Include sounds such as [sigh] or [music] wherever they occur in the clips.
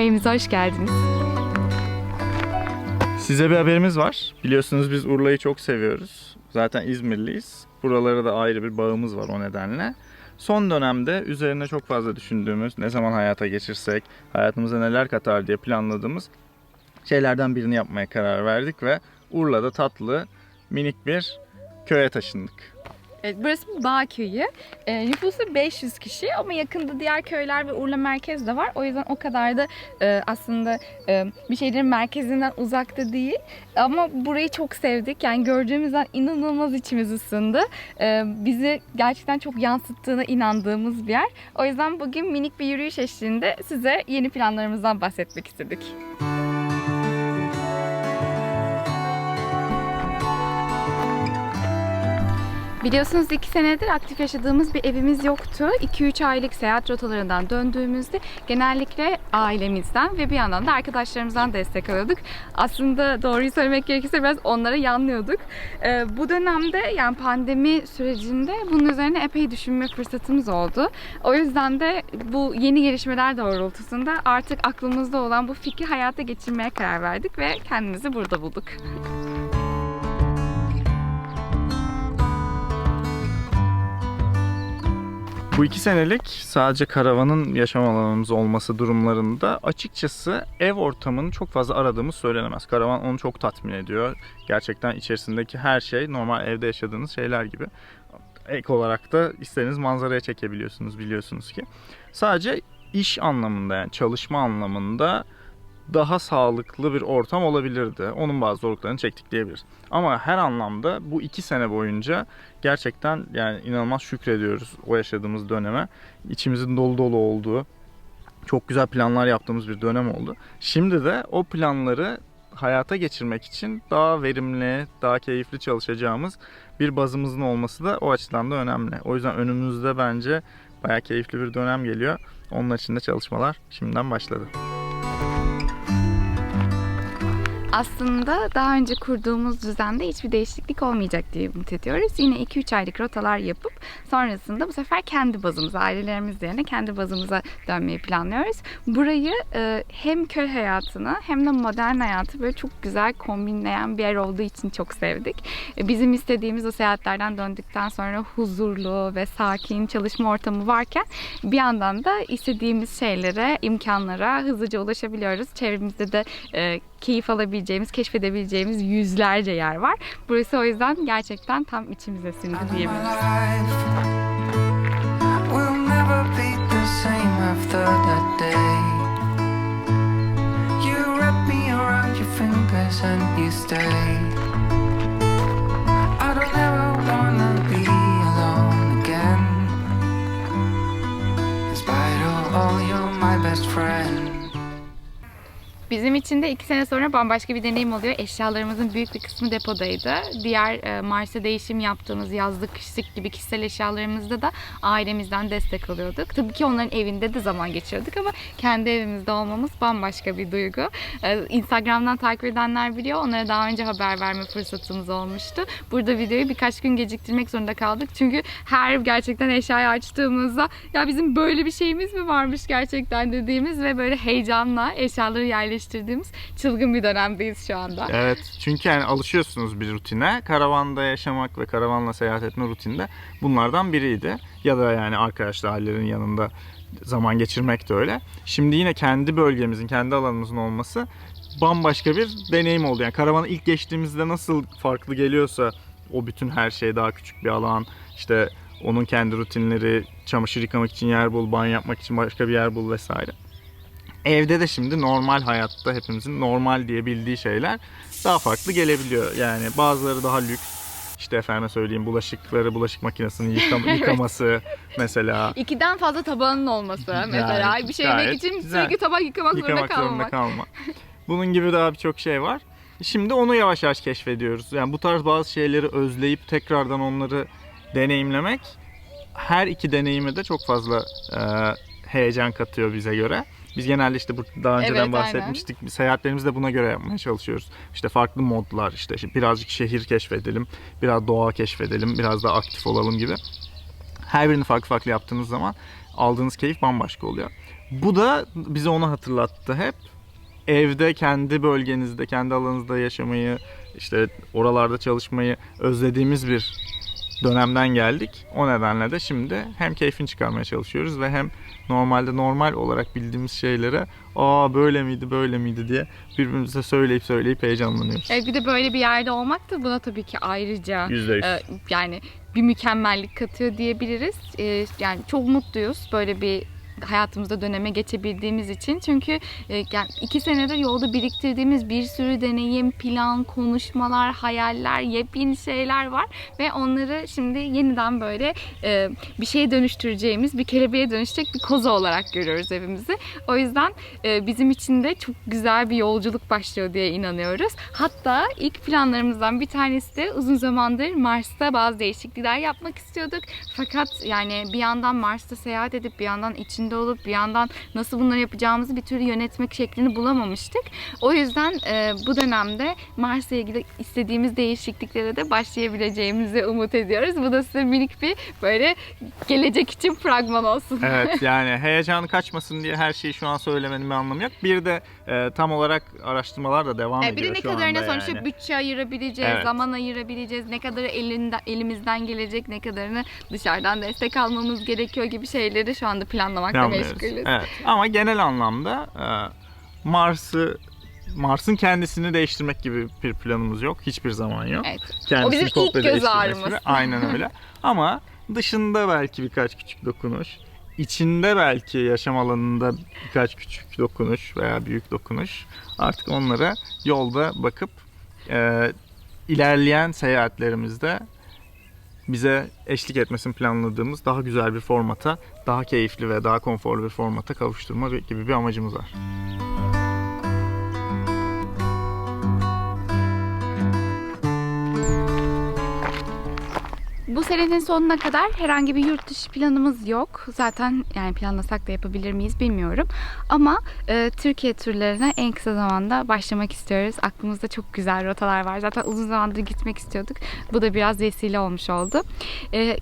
köyümüze hoş geldiniz. Size bir haberimiz var. Biliyorsunuz biz Urla'yı çok seviyoruz. Zaten İzmirliyiz. Buralara da ayrı bir bağımız var o nedenle. Son dönemde üzerine çok fazla düşündüğümüz, ne zaman hayata geçirsek, hayatımıza neler katar diye planladığımız şeylerden birini yapmaya karar verdik ve Urla'da tatlı, minik bir köye taşındık. Evet, burası Bağ Köyü. E, nüfusu 500 kişi ama yakında diğer köyler ve Urla merkez de var. O yüzden o kadar da e, aslında e, bir şeylerin merkezinden uzakta değil. Ama burayı çok sevdik. Yani gördüğümüzden inanılmaz içimiz ısındı. E, bizi gerçekten çok yansıttığına inandığımız bir yer. O yüzden bugün minik bir yürüyüş eşliğinde size yeni planlarımızdan bahsetmek istedik. Biliyorsunuz iki senedir aktif yaşadığımız bir evimiz yoktu. 2-3 aylık seyahat rotalarından döndüğümüzde genellikle ailemizden ve bir yandan da arkadaşlarımızdan destek alıyorduk. Aslında doğruyu söylemek gerekirse biraz onlara yanlıyorduk. Ee, bu dönemde yani pandemi sürecinde bunun üzerine epey düşünme fırsatımız oldu. O yüzden de bu yeni gelişmeler doğrultusunda artık aklımızda olan bu fikri hayata geçirmeye karar verdik ve kendimizi burada bulduk. Bu iki senelik sadece karavanın yaşam alanımız olması durumlarında açıkçası ev ortamını çok fazla aradığımız söylenemez. Karavan onu çok tatmin ediyor. Gerçekten içerisindeki her şey normal evde yaşadığınız şeyler gibi. Ek olarak da istediğiniz manzaraya çekebiliyorsunuz biliyorsunuz ki. Sadece iş anlamında yani çalışma anlamında daha sağlıklı bir ortam olabilirdi. Onun bazı zorluklarını çektik diyebiliriz. Ama her anlamda bu iki sene boyunca gerçekten yani inanılmaz şükrediyoruz o yaşadığımız döneme. İçimizin dolu dolu olduğu, çok güzel planlar yaptığımız bir dönem oldu. Şimdi de o planları hayata geçirmek için daha verimli, daha keyifli çalışacağımız bir bazımızın olması da o açıdan da önemli. O yüzden önümüzde bence bayağı keyifli bir dönem geliyor. Onun için de çalışmalar şimdiden başladı. Aslında daha önce kurduğumuz düzende hiçbir değişiklik olmayacak diye umut ediyoruz. Yine 2-3 aylık rotalar yapıp sonrasında bu sefer kendi bazımıza, ailelerimiz yerine kendi bazımıza dönmeyi planlıyoruz. Burayı e, hem köy hayatını hem de modern hayatı böyle çok güzel kombinleyen bir yer olduğu için çok sevdik. E, bizim istediğimiz o seyahatlerden döndükten sonra huzurlu ve sakin çalışma ortamı varken bir yandan da istediğimiz şeylere, imkanlara hızlıca ulaşabiliyoruz. Çevremizde de e, keyif alabileceğimiz, keşfedebileceğimiz yüzlerce yer var. Burası o yüzden gerçekten tam içimize sindi diyebiliriz. life will never için de iki sene sonra bambaşka bir deneyim oluyor. Eşyalarımızın büyük bir kısmı depodaydı. Diğer e, Mars'a değişim yaptığımız yazlık, kışlık gibi kişisel eşyalarımızda da ailemizden destek alıyorduk. Tabii ki onların evinde de zaman geçiriyorduk ama kendi evimizde olmamız bambaşka bir duygu. E, Instagram'dan takip edenler biliyor. Onlara daha önce haber verme fırsatımız olmuştu. Burada videoyu birkaç gün geciktirmek zorunda kaldık. Çünkü her gerçekten eşyayı açtığımızda ya bizim böyle bir şeyimiz mi varmış gerçekten dediğimiz ve böyle heyecanla eşyaları yerleştirdiğimiz çılgın bir dönemdeyiz şu anda. Evet çünkü yani alışıyorsunuz bir rutine. Karavanda yaşamak ve karavanla seyahat etme rutinde bunlardan biriydi. Ya da yani arkadaşlar ailelerin yanında zaman geçirmek de öyle. Şimdi yine kendi bölgemizin, kendi alanımızın olması bambaşka bir deneyim oldu. Yani karavana ilk geçtiğimizde nasıl farklı geliyorsa o bütün her şey daha küçük bir alan, işte onun kendi rutinleri, çamaşır yıkamak için yer bul, banyo yapmak için başka bir yer bul vesaire. Evde de şimdi normal hayatta hepimizin normal diye bildiği şeyler daha farklı gelebiliyor. Yani bazıları daha lüks. İşte efendime söyleyeyim bulaşıkları, bulaşık makinesinin [laughs] yıkam- yıkaması mesela. İkiden fazla tabağının olması mesela. Yani bir şey yemek için güzel. sürekli tabak yıkamak, Yıkamak zorunda kalmamak. kalma. [laughs] Bunun gibi daha birçok şey var. Şimdi onu yavaş yavaş keşfediyoruz. Yani bu tarz bazı şeyleri özleyip tekrardan onları deneyimlemek her iki deneyime de çok fazla e, heyecan katıyor bize göre. Biz genelde işte bu daha önceden Evet, aynen. bahsetmiştik. Seyahatlerimizi de buna göre yapmaya çalışıyoruz. İşte farklı modlar, işte işte birazcık şehir keşfedelim, biraz doğa keşfedelim, biraz daha aktif olalım gibi. Her birini farklı farklı yaptığınız zaman aldığınız keyif bambaşka oluyor. Bu da bize onu hatırlattı hep. Evde kendi bölgenizde, kendi alanınızda yaşamayı, işte oralarda çalışmayı özlediğimiz bir dönemden geldik. O nedenle de şimdi hem keyfini çıkarmaya çalışıyoruz ve hem normalde normal olarak bildiğimiz şeylere aa böyle miydi böyle miydi diye birbirimize söyleyip söyleyip heyecanlanıyoruz. Evet, bir de böyle bir yerde olmak da buna tabii ki ayrıca e, yani bir mükemmellik katıyor diyebiliriz. E, yani çok mutluyuz böyle bir hayatımızda döneme geçebildiğimiz için. Çünkü e, yani iki senedir yolda biriktirdiğimiz bir sürü deneyim, plan, konuşmalar, hayaller, yepyeni şeyler var ve onları şimdi yeniden böyle e, bir şeye dönüştüreceğimiz, bir kelebeğe dönüşecek bir koza olarak görüyoruz evimizi. O yüzden e, bizim için de çok güzel bir yolculuk başlıyor diye inanıyoruz. Hatta ilk planlarımızdan bir tanesi de uzun zamandır Mars'ta bazı değişiklikler yapmak istiyorduk. Fakat yani bir yandan Mars'ta seyahat edip bir yandan içinde olup bir yandan nasıl bunları yapacağımızı bir türlü yönetmek şeklini bulamamıştık. O yüzden e, bu dönemde Mars'la ilgili istediğimiz değişikliklere de başlayabileceğimizi umut ediyoruz. Bu da size minik bir böyle gelecek için fragman olsun. Evet [laughs] yani heyecanı kaçmasın diye her şeyi şu an söylemenin bir anlamı yok. Bir de e, tam olarak araştırmalar da devam E, ediyor bir de ne şu kadarına anda sonuçta yani. bütçe ayırabileceğiz, Evet. zaman ayırabileceğiz, ne kadarı elinden, elimizden gelecek, ne kadarını dışarıdan destek almamız gerekiyor gibi şeyleri şu anda planlamakla Planlıyoruz. meşgulüz. Evet. Ama genel anlamda e, Mars'ı Mars'ın kendisini değiştirmek gibi bir planımız yok. Hiçbir zaman yok. Evet. O bizim ilk komple göz değiştirmek ağrımız. gibi. Aynen öyle. [laughs] Ama dışında belki birkaç küçük dokunuş, içinde belki yaşam alanında birkaç küçük dokunuş veya büyük dokunuş. Artık onlara yolda bakıp e, ilerleyen seyahatlerimizde bize eşlik etmesini planladığımız daha güzel bir formata, daha keyifli ve daha konforlu bir formata kavuşturma gibi bir amacımız var. Bu senenin sonuna kadar herhangi bir yurt dışı planımız yok. Zaten yani planlasak da yapabilir miyiz bilmiyorum. Ama e, Türkiye turlarına en kısa zamanda başlamak istiyoruz. Aklımızda çok güzel rotalar var. Zaten uzun zamandır gitmek istiyorduk. Bu da biraz vesile olmuş oldu. E,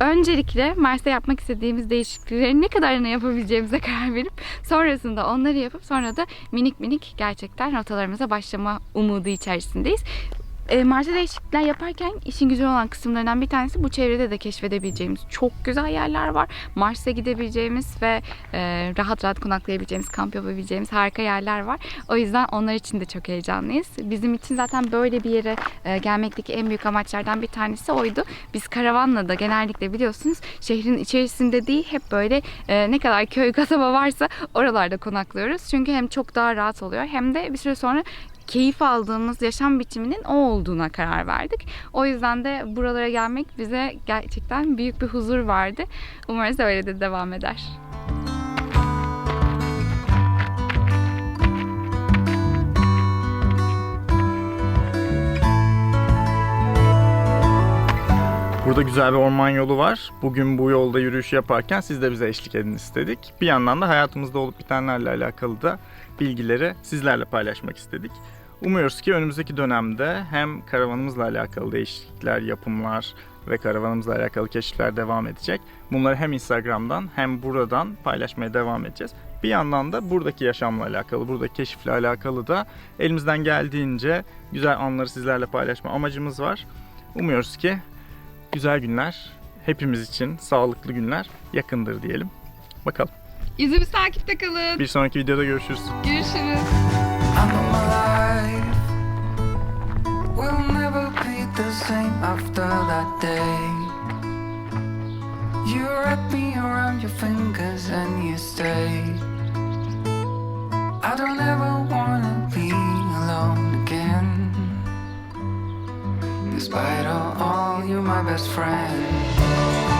Öncelikle Mars'ta yapmak istediğimiz değişiklikleri ne kadarını yapabileceğimize [laughs] karar verip sonrasında onları yapıp sonra da minik minik gerçekten rotalarımıza başlama umudu içerisindeyiz. E, Mars'ta değişiklikler yaparken işin güzel olan kısımlarından bir tanesi bu çevrede de keşfedebileceğimiz çok güzel yerler var. Mars'a gidebileceğimiz ve e, rahat rahat konaklayabileceğimiz, kamp yapabileceğimiz harika yerler var. O yüzden onlar için de çok heyecanlıyız. Bizim için zaten böyle bir yere e, gelmekteki en büyük amaçlardan bir tanesi oydu. Biz karavanla da genellikle biliyorsunuz şehrin içerisinde değil hep böyle e, ne kadar köy kasaba varsa oralarda konaklıyoruz. Çünkü hem çok daha rahat oluyor hem de bir süre sonra keyif aldığımız yaşam biçiminin o olduğuna karar verdik. O yüzden de buralara gelmek bize gerçekten büyük bir huzur verdi. Umarız öyle de devam eder. Burada güzel bir orman yolu var. Bugün bu yolda yürüyüş yaparken siz de bize eşlik edin istedik. Bir yandan da hayatımızda olup bitenlerle alakalı da bilgileri sizlerle paylaşmak istedik. Umuyoruz ki önümüzdeki dönemde hem karavanımızla alakalı değişiklikler, yapımlar ve karavanımızla alakalı keşifler devam edecek. Bunları hem Instagram'dan hem buradan paylaşmaya devam edeceğiz. Bir yandan da buradaki yaşamla alakalı, buradaki keşifle alakalı da elimizden geldiğince güzel anları sizlerle paylaşma amacımız var. Umuyoruz ki güzel günler, hepimiz için sağlıklı günler yakındır diyelim. Bakalım. Yüzümüz takipte kalın. Bir sonraki videoda görüşürüz. Görüşürüz. Will never be the same after that day. You wrap me around your fingers and you stay. I don't ever wanna be alone again. Despite all, all you're my best friend.